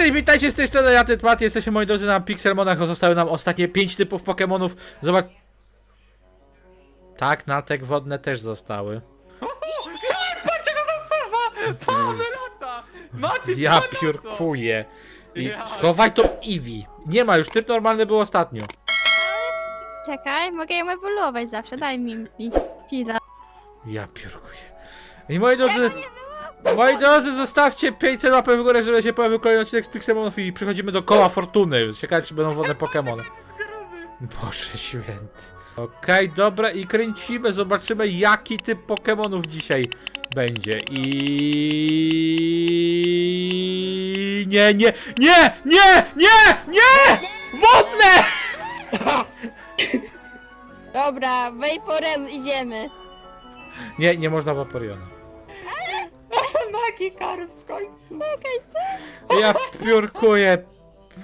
cześć, witajcie z tej strony, ja Tytmat, jesteśmy moi drodzy na Pixelmonach, zostały nam ostatnie 5 typów Pokemonów, zobacz... Tak, natek wodne też zostały. Patrz go zasuwa! Paweł lata! Ja piórkuję. I Ja. schowaj to Eevee. Nie ma już, typ normalny był ostatnio. Czekaj, mogę ją ewoluować zawsze, daj mi mi chwilę. Ja piórkuję. I moi drodzy... Moi drodzy, zostawcie 500 łapek w górę, żeby się pojawił kolejny odcinek z Pixelmonów i przechodzimy do koła fortuny. Ciekawe, czy będą wodne Pokemony. Boże święty. Okej, dobra i kręcimy, zobaczymy jaki typ Pokemonów dzisiaj będzie i nie, nie, nie, nie, nie, nie! Wodne! Dobra, Vaporem idziemy. Nie, nie można Vaporeona. Magikarp w końcu! Ja piórkuję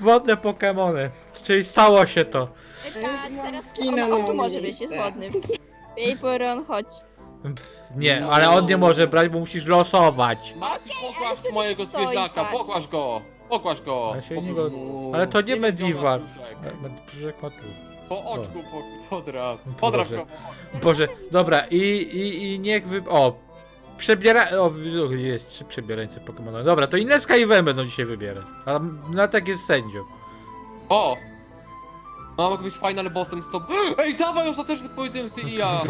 wodne Pokemony, czyli stało się to. Patrz, teraz skina on, on na tu może być, jest ulicę. wodnym. Vaporon, chodź. Pff, Nie, ale on nie może brać, bo musisz losować. Mati, ale pokłaż sobie mojego stoi, zwierzaka, tak. pokłaż go! Pokłaż go! Się nie brzuchu. go- Ale to nie Nie Medival. wygląda Brzuszek ma tu. Po oczku, po. Podrap Boże. go. Boże, dobra, i, i, i niech wy... O! Przebiera... O, jest trzy przebierańce Pokemona. Dobra, to Ineska i Wem będą dzisiaj wybierać. A Natek jest sędzią. O! No, mogę być final bossem stop. Ej, dawaj ostateczny pojedynek ty i ja!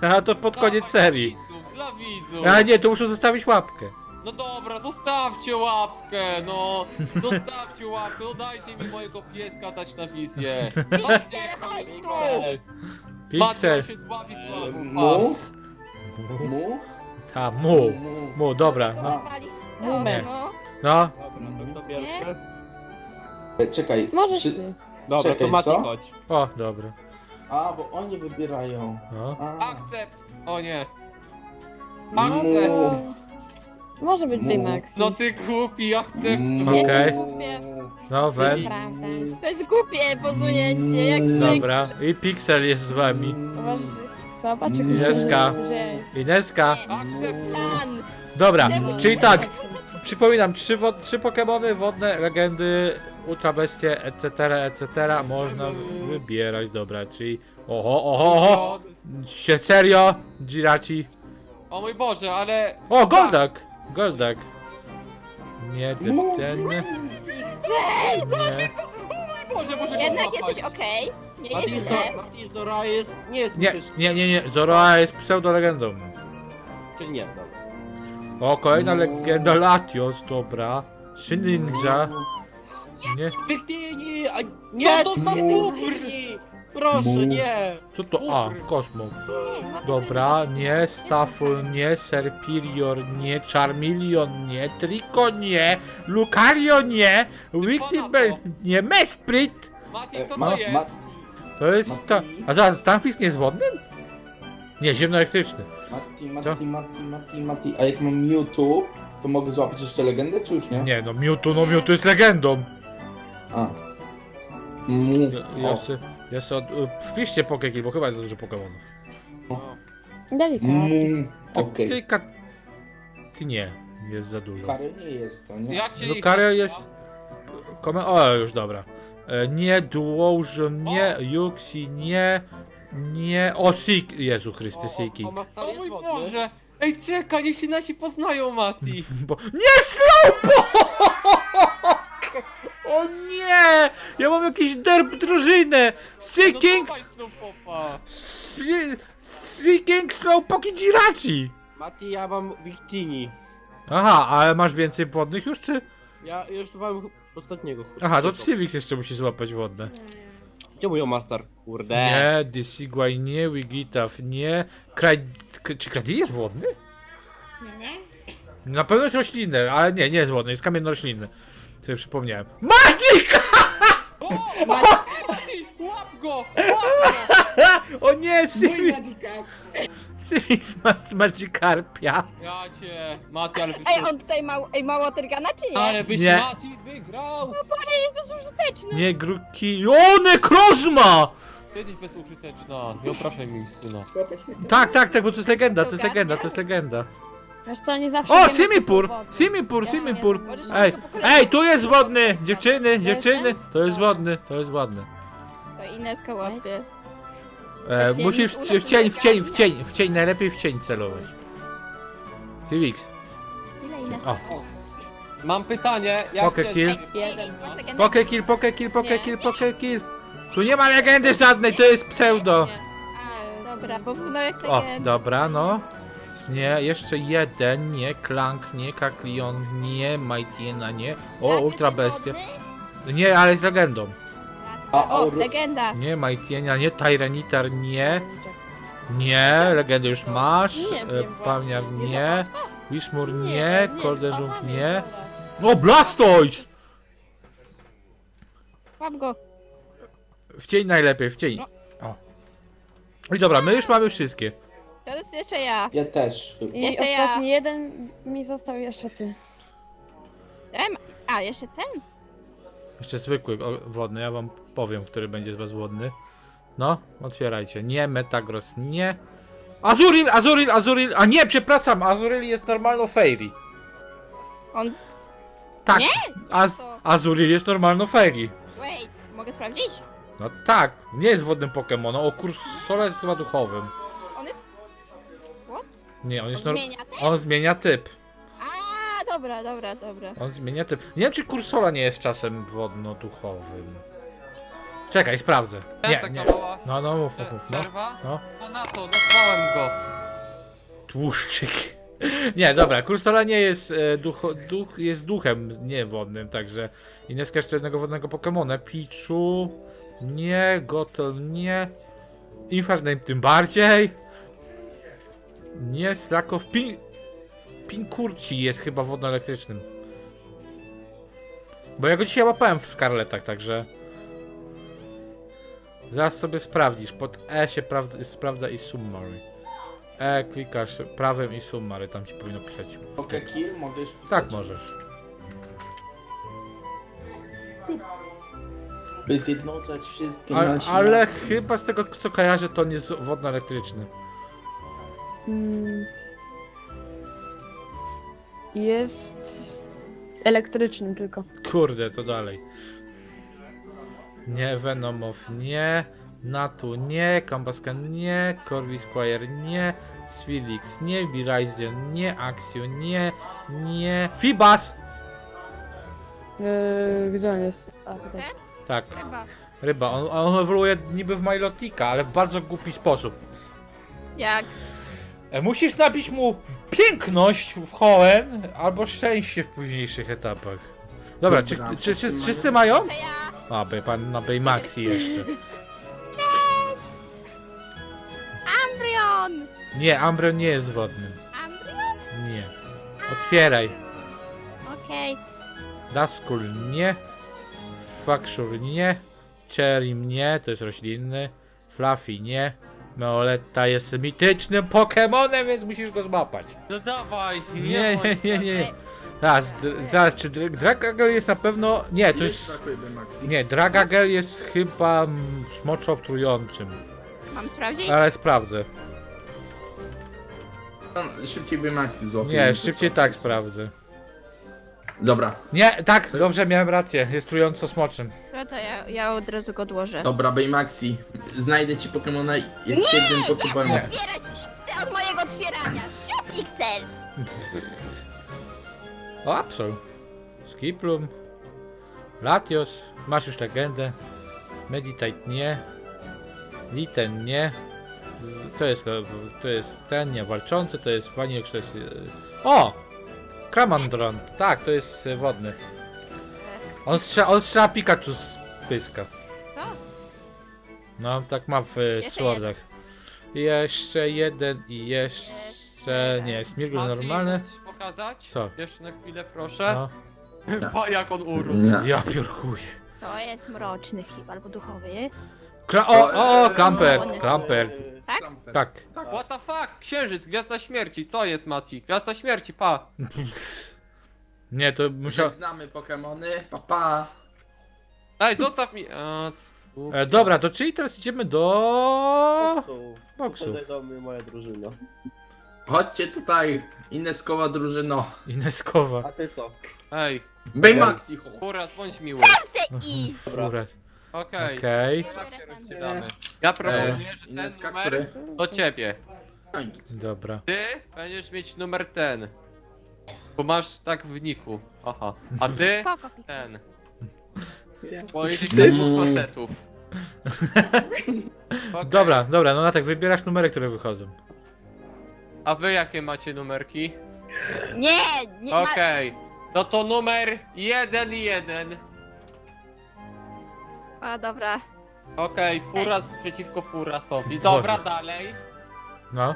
A to pod koniec Dawaj, serii. Dla widzów, dla widzów! A nie, to muszę zostawić łapkę. No dobra, zostawcie łapkę, no! Zostawcie łapkę, no dajcie mi mojego pieska dać na wizję! Chodźcie, chodź tu! Pixel. on się dławi z Mu? Mu? Ta, mu. Mu, dobra. No. Próbowaliście Numer. no. no. Dobra, to kto pierwszy? E, Czekaj. Możesz przy- ty. Dobra, Czekaj, to Mati co? chodź. O, dobra. A, bo oni wybierają. No. A. Akcept! O nie. Mu. Akcept! Może być Mu. Baymax. No ty głupi, akcept! Mu. Okej. Głupie. No, Wen. Prawda. To jest głupie posunięcie, jak zwykle. Dobra. I Pixel jest z wami. Uważasz, czy Ineska. Ineska. Plan. Dobra, Czemu czyli nie? tak. Przypominam, trzy, wod, trzy Pokemony, wodne, legendy, ultra bestie, etc., etc. Można wybierać, dobra, czyli... Oho, oho, oho! Się serio? Jirachi. O mój Boże, ale... O, Goldak! Goldak. Nie, ten, ten, nie. O mój Boże, go Jednak złapać. jesteś okej. Nie jest Mati źle. Zora jest... nie jest Nie, mityczny. nie, nie, nie. Zoroa jest pseudo-legendą. Czyli nie, dobra. O, kolejna legenda Latios, dobra. Shin Ninja. Nie. Wyknij! A nie! To za Mu. bubr? Proszę, nie! Co to? A, Kosmo. Dobra, nie, Stafful, nie, Serpirior, nie, Charmeleon, nie, Trico, nie, Lucario, nie, Wictibel, nie, Mesprit! Mati, E, co ma- to jest? To jest to... A zaraz, Stamfis nie jest wodnym? Nie, ziemnoelektryczny. Mati, Co? Mati, Mati, Mati, Mati. A jak mam Mewtwo, to mogę złapać jeszcze legendę, czy już nie? Nie, no Mewtwo, no Mewtwo jest legendą. A. Mu. Ja, ja O. se, ja se od, wpiszcie Pokekill, bo chyba jest za dużo Pokemonów. Delikatnie. Mu. Okej. kilka... Ty nie, jest za dużo. Kary nie jest to, nie? Jak się Lucario jest... Kome... O, już dobra. E, Nie, Duosion, nie, Yuxi, nie, nie... O, Sik... Jezu Chryste, Siki. O, mój. Boże! Ej, czekaj, niech się nasi poznają, Mati! Bo... Nie, Slowpoke! O nie! Ja mam jakiś derb drużynę! Seeking... No dawaj! Si- Seeking Slowpoke i Jirachi! Mati, ja mam Victini. Aha, ale masz więcej wodnych już, czy? Ja już mam ostatniego. Aha, to Civix jeszcze musi złapać wodne. Gdzie mój Master? Kurde. Nie, Disiguay nie, Wigitaf nie. Kraj... K- Czy Kradil jest wodny? Na pewno jest roślinny, ale nie, nie jest wodny, jest kamienno-roślinny. Sobie przypomniałem. Magic! O! Mati! Łap go! Łap go! O nie, Mój! Civix ma Magikarpia. Ja cię, Mati, ale byś... Ej, on tutaj ma, ej, ma Watergana, czy nie? Ale byś Nie. Mati wygrał! jest bezużyteczny. Nie, Gruki... O, Nekrozma! Ty jesteś bezużyteczna, nie opraszaj mi syna. Tak, tak, tak, bo to jest legenda, to jest legenda, to jest legenda. Wiesz co, nie zawsze O, wiemy, jakie Simipur! wody. Simipur, Ja się nie Simipur! znam. Możesz Ej, ej, tu jest wodny! Dziewczyny, dziewczyny! To jest wodny, to jest wodny. To Ineska łapie. E, Właśnie musisz w, w cień, w cień, w cień, w cień, najlepiej w cień celować. Civix. Ile? O, Mam pytanie, jak Pocket się... kill. Jeden. poke kill, poke kill, poke Nie. kill, poke kill. Tu nie ma legendy żadnej, to jest pseudo. A, dobra, bo w jak O, dobra, no. Nie, jeszcze jeden, nie, Clank, nie, Kaklion, nie, Mightyena, nie. O, Lapis Ultra Bestia. Nie, ale jest legendą. A O, Aur... legenda. Nie, Mightyena, nie, Tyranitar, nie. Nie, legendę już masz. Nie e, Pawniar, właśnie. nie. Wishmur, nie. Tam nie. O, Blastoise! Łap go. W cień najlepiej, w cień. O. I dobra, my już mamy wszystkie. To jest jeszcze ja. Ja też. I Jeszcze ja. ostatni jeden mi został jeszcze ty. Em, a, jeszcze ten? Jeszcze zwykły wodny, ja wam powiem, który będzie z was wodny. No, otwierajcie. Nie, Metagross, nie. Azuril, Azuril, Azuril, a nie, przepraszam, Azuril jest normalną Fairy. On... Tak, Nie? Az, to? Azuril jest normalną Fairy. Wait, mogę sprawdzić? No tak, nie jest wodnym Pokémonem, o Kursola jest chyba duchowym. On jest... What? Nie, on jest On nor- zmienia typ? On zmienia typ. A, dobra, dobra, dobra. On zmienia typ. Nie wiem, czy Kursola nie jest czasem wodno-duchowym. Czekaj, sprawdzę. Nie, nie. mała No, no, mów, mów, mów. No, przerwa? no. No na to, nazwałem go. Tłuszczyk. Nie, dobra, Kursola nie jest e, ducho, duch, jest duchem nie wodnym, także Ineska jeszcze jednego wodnego Pokemona. Pichu, nie, Gotel, nie. Infername tym bardziej. Nie, Slakow, Pin... Pinkurci jest chyba wodno-elektrycznym. Bo ja go dzisiaj łapałem w Scarletach, także... Zaraz sobie sprawdzisz. Pod E się prawd- sprawdza i Summary. E, klikasz prawym i Summary, tam ci powinno pisać. Poke kill mogę już pisać? Tak możesz. By zjednoczać wszystkie Ale, nasze... ale chyba z tego co kojarzę to nie jest wodno-elektryczny. Mm. Jest elektrycznym tylko. Kurde, to dalej. Nie, Venomow nie, Natu nie, Kambaskan nie, Corby Squire nie, Swilix nie, Biraizden nie, Axio nie, nie, Fibas! Yy, gdzie on jest? A tutaj. Tak, Chyba. ryba. On, on ewoluuje niby w Milotika, ale w bardzo głupi sposób. Jak? E, Musisz nabić mu piękność w Hoenn albo szczęście w późniejszych etapach. Dobra, czy, Dobra, czy, czy, wszyscy wszyscy mają? Jeszcze ja. A, by pan na Baymaxi jeszcze. Ambrion! Nie, Ambrion nie jest wodnym. Ambrion? Nie. Otwieraj. Okej. Daskul nie. Fakshur nie. Cherim nie, to jest roślinny. Fluffy nie. Meoletta jest mitycznym Pokemonem, więc musisz go złapać. No dawaj, Nie, nie, nie, tak. nie. Zaraz, dr- zaraz, czy Dr- Dragagel jest na pewno... Nie, to jest... Nie, Dragagel jest chyba mm, smoczo trującym. Mam sprawdzić? Ale sprawdzę. No, Szybciej by Maxi złapał. Nie, szybciej tak sprawdzę. Dobra, Nie, tak, dobrze, miałem rację. Jest trująco smoczym. No to ja, ja od razu go odłożę. dobra Baymaxi. Znajdę ci Pokemona jak jeden Pokeball. Nie. Otwierać chcę od mojego otwierania! Shop Pixel! O, Absol. Skiplum. Latios. Masz już legendę. Meditate nie. Liten nie. To jest, to jest ten nie walczący, to jest Vanilux, to jest... e, O! Kramandron. Tak, to jest e, wodny. On strzela, on strzela Pikachu z pyska. Co? No, tak ma w e, swordach. Jeszcze jeden i jeszcze... Nie, Smirgul Mati, normalny. pokazać? Co? Jeszcze na chwilę, proszę. No. Pa, jak on urósł. Nie. Ja piórkuję. To jest mroczny chyba, albo duchowy. Kla o, o, Klamper, Klamper. Tak? Tak. What the fuck? Księżyc, gwiazda śmierci. Co jest, Mati? Gwiazda śmierci, pa. Nie, to musiał... Żegnamy Pokemony, papa. Ej, zostaw mi... A, tu- E, dobra, to czyli teraz idziemy do... Boksu. tutaj do mnie moja drużyna. Chodźcie tutaj, Ineskowa drużyno. Ineskowa. ty co? Ej, Baymaxi, ho. Furas, bądź miły. Sam se iść! Furet. Okej. Okej. Tak się. Ja proponuję, że ten Ineska, numer który? do ciebie. Dobra. Ty będziesz mieć numer ten. Bo masz tak w niku. Aha. A ty Spoko, Pixel. ten. Bo jesteś na dwóch facetów. Okej. Dobra, dobra, no na tak, wybierasz numery, które wychodzą. A wy jakie macie numerki? Nie, nie ma- Okej. No to numer 1 i 1. A dobra. Okej, Furas przeciwko Furasowi. Dobra, Boże. dalej. No.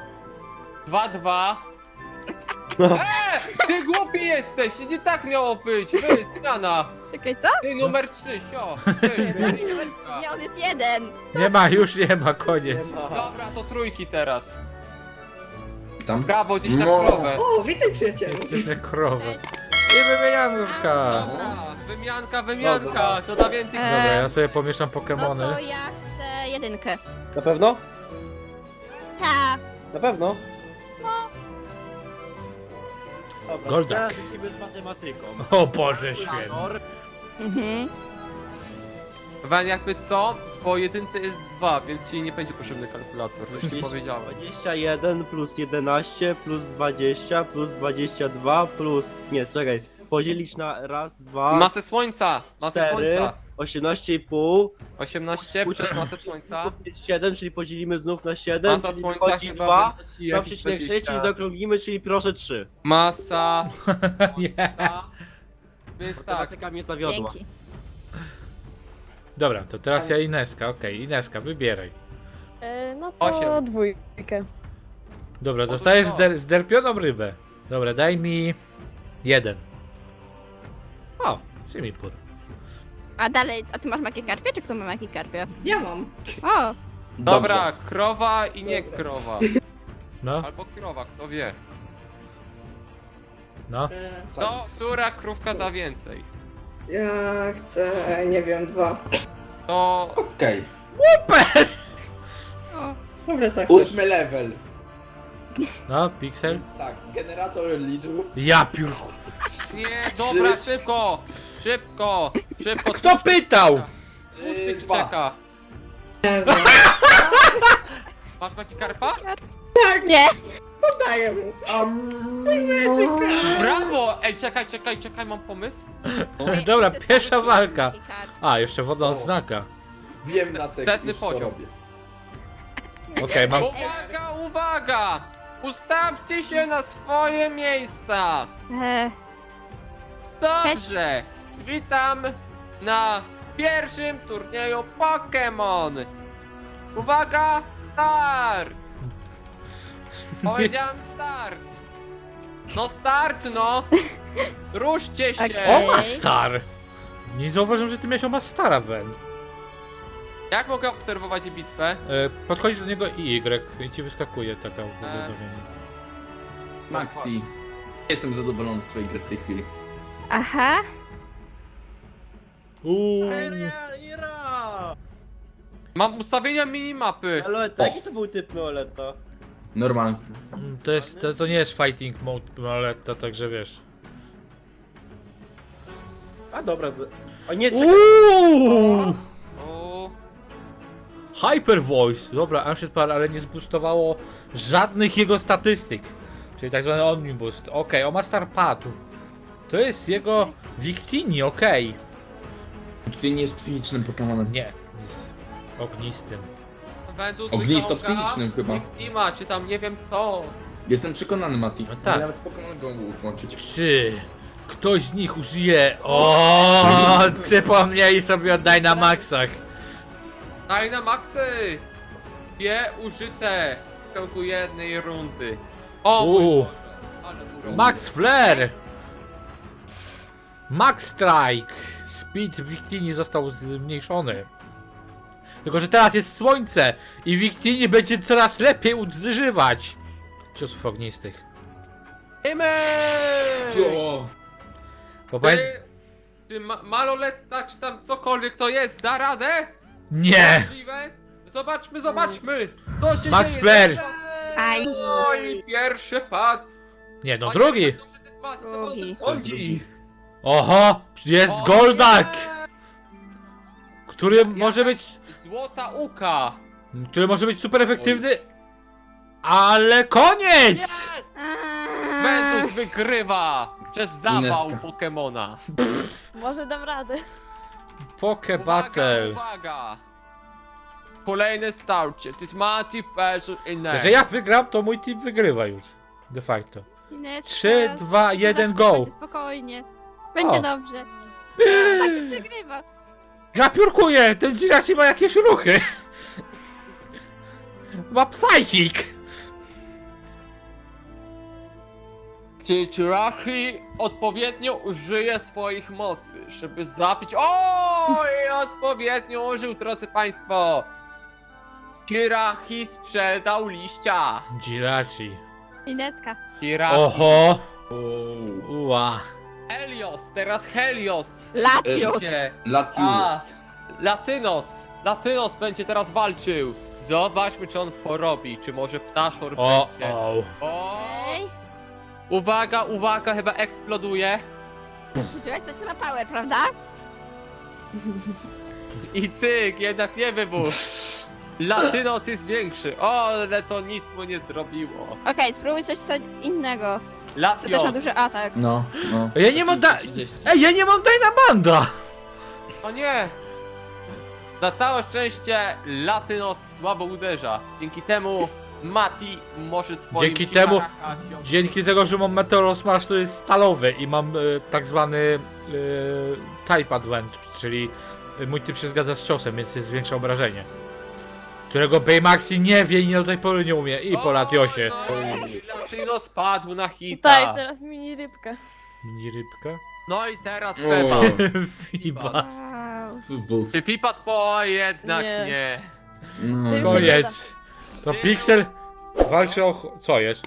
2-2. Eee! Ty głupi jesteś! Nie tak miało być! Wy, zmiana! Czekaj, co? Ty numer 3, sio! Ty, Nie, on jest jeden. Nie ma, już nie ma, koniec. Dobra, to trójki teraz. Tam. Brawo, gdzieś na No. krowę. O, witaj przyjacielu. Jesteś na krowę. Cześć. I wymienianówka. Dobra, wymianka, wymianka, to da więcej Eee. Dobra, ja sobie pomieszam No Pokemony. to ja chcę jedynkę. Na pewno? Ta. Na pewno? Dobra, Goldak. teraz lecimy z matematyką. O Boże święty. Mhm. Wam jakby co? Po jedynce jest 2, więc ci nie będzie potrzebny kalkulator, już ci powiedziałem. 21 plus 11 plus 20 plus 22 plus... Nie, czekaj. Podzielić na raz, dwa, Masę słońca! Masę cztery, słońca! 18,5 18 przez masę słońca. 7, czyli podzielimy znów na 7, Masa czyli słońca wychodzi chyba 2, wynosi jakieś 2,6, czyli 20. zaokrąglimy, czyli proszę 3. Masa Nie. słońca. Więc tak, Matematyka mnie zawiodła. Dzięki. Dobra, to teraz ja Ineska, okej, Ineska, wybieraj. E, no to Osiem. dwójkę. Dobra, to dostajesz zder zderpioną rybę. Dobra, daj mi jeden. O, Simipur. A dalej, a ty masz makikarpie, czy kto ma makikarpie? Ja mam. O, dobra, krowa i nie krowa. No, Albo krowa, kto wie. no. E, Co, która krówka da więcej? Ja chcę, nie wiem, dwa. To Okej, o. Dobra, tak. ósmy level. No, Pixel. Więc tak, generator liczb. Ja piórku. nie, dobra, szybko! Szybko! Szybko! Kto pytał? Yy, dwa. czeka. Masz makikarpa? Nie, Daję mu. Um, Brawo! Ej, czekaj, czekaj, czekaj, mam pomysł. Dobra, pierwsza walka. A, jeszcze woda odznaka. wiem na te Setny już to poziom. robię. Okej, mam... Uwaga, uwaga! Ustawcie się na swoje miejsca! E, Dobrze! Witam na pierwszym turnieju Pokémon! Uwaga, start! Powiedziałem start! No start, no! Ruszcie się! Okej. O, ma star! Nie zauważyłem, że ty miałeś o Mastara, Ben. Jak mogę obserwować bitwę? E, podchodzisz do niego i Y i ci wyskakuje taka powiadomienie. Maxi. Jestem zadowolony z twojej gry w tej chwili. aha. Uuu. Ira! Mam ustawienia minimapy. Aleta, O. jaki to był typ Neoleta? Normalnie. Mm, To jest, to, to nie jest fighting mode, ale to także wiesz. A dobra, z... O nie, czekaj. Uuu! Hyper Voice. Dobra, Ancient Power, ale nie zboostowało żadnych jego statystyk. Czyli tak zwany Omniboost. Okej, o Master Padu. To jest jego Victini, okej. Ty nie jest psychicznym Pokemonem. Nie, jest ognistym. Ventus Ognisto psychicznym chyba. Victima, czy tam nie wiem co. Jestem przekonany, Mati. No tak. Nawet Pokemon Go mógł włączyć. Czy ktoś z nich użyje... O, Przypomnieli sobie o Dynamaxach. Daj na maksy! Dwie użyte w ciągu jednej rundy. O mój Uuu. Boże, ale. Max Flare! Max Strike! Speed Victini został zmniejszony. Tylko, że teraz jest słońce i Victini będzie coraz lepiej używać ciosów ognistych. O, Bo pamię... Ty, czy ma maloletta, czy tam cokolwiek to jest, da radę? Nie! Możliwe? Zobaczmy, zobaczmy! Co się Max dzieje? Flare! Aj. No i pierwszy pad. Nie, no drugi. ty to Drugi. chodzi. Oho, jest O Goldak, który może Jakaś być, Złota uka. który może być super efektywny, ale koniec! Ventus wygrywa przez zawał Ineska. Pokemona. Może dam radę. Poke Uwaga, Battle. uwaga. Kolejne starcie. To jest Mati versus Ines. Że ja wygram, to mój team wygrywa już. De facto. Ineska, 3, 2, 1, zawsze go! Spokojnie. Będzie O. dobrze. Tak się przegrywa. Ja piórkuję! Ten Jirachi ma jakieś ruchy! Ma psychic! Czy Chirachi odpowiednio użyje swoich mocy, żeby zabić... Oj, odpowiednio użył, drodzy państwo. Chirachi sprzedał liścia. Jirachi. Ineska. Chirachi. Oho! Ua. Helios, teraz Helios. Latios. Idzie. Latius. Latynos. Latynos będzie teraz walczył. Zobaczmy, czy on porobi, czy może ptaszor O, będzie. o. O! Ej, Uwaga, uwaga, chyba eksploduje. użyłeś coś na power, prawda? I cyk, jednak nie wybuch. Latynos jest większy. O, ale to nic mu nie zrobiło. Okej, spróbuj coś co innego. To też Latios. ma duży atak. No, no. Ja nie mam da... 30. Ej, ja nie mam Dynamanda! O nie! Na całe szczęście Latynos słabo uderza. Dzięki temu Mati może swoim Dzięki temu- Dzięki tego, że mam Meteor Smash, to jest stalowy i mam e, tak zwany e, Type Advance, czyli mój typ się zgadza z ciosem, więc jest większe obrażenie. Którego Baymaxi nie wie i do tej pory nie umie. I po Latiosie. No i Latynos spadł na hita. Tutaj, teraz mini rybka. Mini rybka? No i teraz O. Febas. Fibas. Wow. Football. Czy Pipas po jednak nie. Nie. No. Ty już Koniec. To Pixel walczy o... ch- co jest?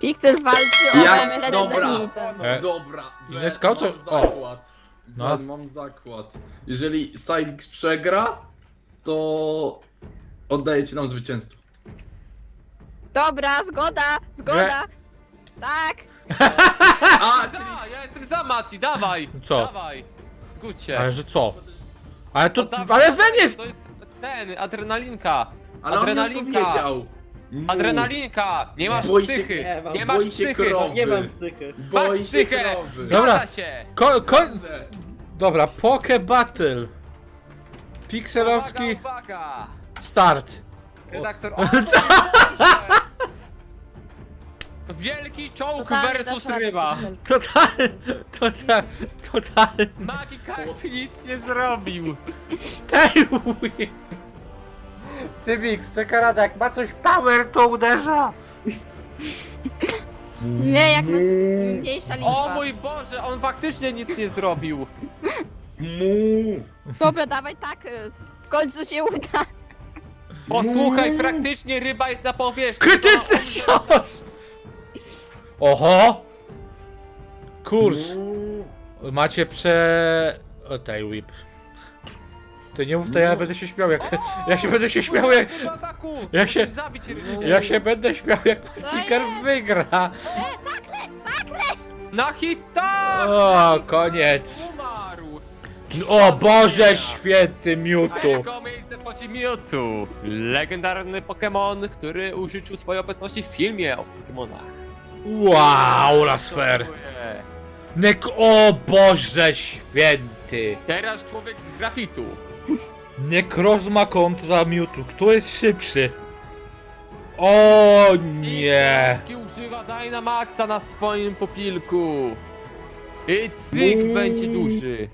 Pixel walczy o Ja- MLD dobra. Nic. E, Dobra. Ineska, o co- Mam o. zakład. No. No. Mam zakład. Jeżeli Cylix przegra, to oddajecie nam zwycięstwo. Dobra, zgoda, zgoda. Tak. A, Za, ja jestem za Mati, dawaj! Co? Dawaj! Zgódź się. Ale że co? Ale to... Ale Wen jest... To jest ten, adrenalinka. Ale on Adrenalinka. nie powiedział. Mu. Adrenalinka! Nie masz Boi się- psychy! nie mam. Nie masz Boi się psychy! krowy. Nie mam psychy. Masz Boi się psychę! krowy. Zgadza Dobra. się! Ko, ko, Dobrze. dobra, Poke Battle. Pixelowski Uwaga, uwaga! start. Redaktor... O! Wielki czołg Totalnie versus ryba. Pixel. Total, total, total. Magikarp nic nie zrobił. Tailwhip. Cybix, taka rada, jak ma coś power, to uderza. Nie, jak nas mniejsza liczba. O mój Boże, on faktycznie nic nie zrobił. Mu. Dobra, dawaj tak. y, W końcu się uda. Posłuchaj, praktycznie ryba jest na powierzchni. Krytyczny cios. Oho. Kurs. Mu. Macie prze... O, Tailwhip. Ty nie mów to, ja będę się śmiał jak... Ja się będę się śmiał jak... Do ataku! Ja się- Musisz zabić rybę. Ja się będę śmiał jak Paciker wygra. Na hita! O, koniec. Umarł! O Boże święty A Mewtwo. miejsce wchodzi Mewtwo. Legendarny Pokémon, który użyczył swojej obecności w filmie o Pokémonach. Wow, Lasfer. Nek... O Boże święty. Teraz człowiek z grafitu. Nekrozma kontra Mewtwo. Kto jest szybszy? O nie. Polski używa Dynamaxa na swoim popilku. I cyk Mu. będzie duży.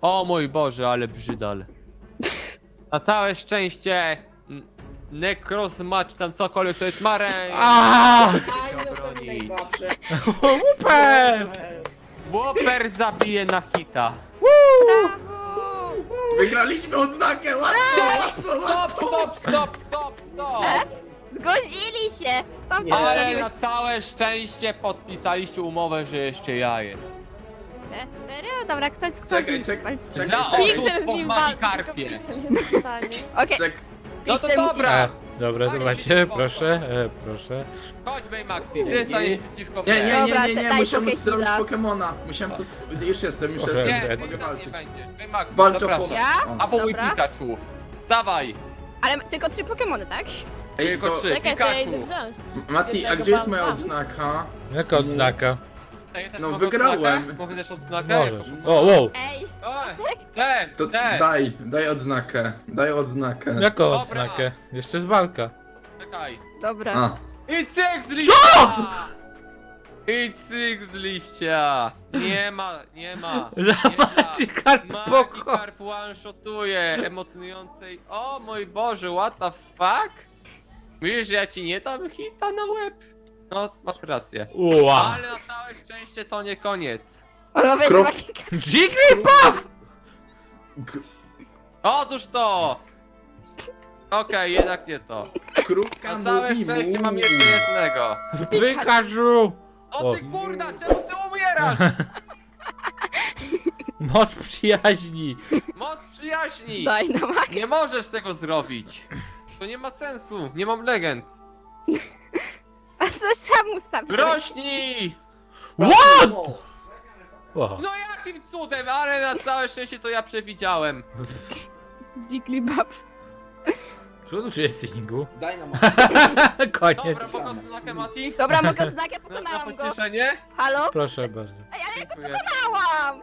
O mój Boże, ale brzydal. Na całe szczęście n- czy tam cokolwiek to jest Maren. A, A, najsłabszy. Super. Whopper zabije na hita. Brawo! Wygraliśmy odznakę! Łatwo, łatwo, Stop, łatwo! stop, stop, stop, stop! Zgodzili się! Są Nie. to Ale zrobiłeś. na całe szczęście podpisaliście umowę, że jeszcze ja jest. E, Serio? Dobra, ktoś, kto Czekaj, z nim czekaj, walczy? czekaj. Za oszustwo w stanie. Okej, No to Pixel musi- dobra, Dobra, zobaczcie, proszę, e, proszę. Chodź Baymaxi, ty staniesz przeciwko Nie, mnie. nie, nie, Dobra, nie, nie, daj musiałem Pokehilla. zrobić Pokemona. Musiałem pos- Już jestem, już Proszę. Nie, jestem. Nie, ty Mogę tak nie walczyć. będziesz. Baymaxi, Walcz o zapraszam. Ja? O. A po mój Dobra. Pikachu. Wstawaj. Ale tylko trzy Pokemony, tak? Ej, Tylko to... trzy. Czekaj, to ja idę Pikachu. wziąć. Mati, a gdzie jest moja odznaka? Jaka odznaka? A ja też No, mogę wygrałem. Odznakę? Mogę też odznakę? Możesz. O, wow! Ej, Ej, Te, To te. daj, daj odznakę. Daj odznakę. Jaką Dobra. odznakę? Jeszcze z walka. Czekaj. dobra. A, I cyk z liścia! I cyk z liścia! Nie ma, nie ma. Magikarp poko! Magikarp one-shotuje emocjonującej. O mój Boże, what the fuck? Mówisz, że ja ci nie dam hita na łeb? No, masz rację. Ua! Ale na całe szczęście to nie koniec. On ma Krok- magikarp. Jigglypuff! g- Otóż to! Okej, jednak nie to. krówka Na całe mówi szczęście mu. mam jeszcze jednego. Pikachu! O ty kurda, czemu ty umierasz? Moc przyjaźni! Moc przyjaźni! Daj na. Nie możesz tego zrobić! To nie ma sensu, nie mam legend. A co sam ustawiłeś? Rośnij! What? No jakim cudem, ale na całe szczęście to ja przewidziałem. Jigglypuff. co tu jest Singu? Daj nam Koniec. Dobra, mogę odznakę Mati? Dobra, mogę odznakę, Na, na pokonałam go. pocieszenie? Halo? Proszę bardzo. Ej, ale ja Dziękuję. pokonałam!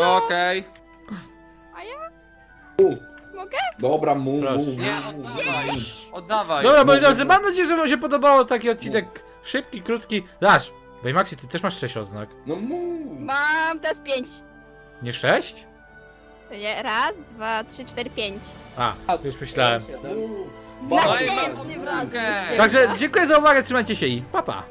Okej. Mogę? Dobra, mu, Proszę. mu, Nie, mu, oddawaj. mu. Oddawaj. Dobra, moi drodzy, mam nadzieję, że wam się podobało taki odcinek szybki, krótki. Dasz! Baymaxi, ty też masz 6 oznak. No mu. Mam teraz pięć. Nie 6? Nie, raz, dwa, trzy, cztery, pięć. A, już myślałem. No i mam Następnym razem. Także dziękuję za uwagę, trzymajcie się i pa pa!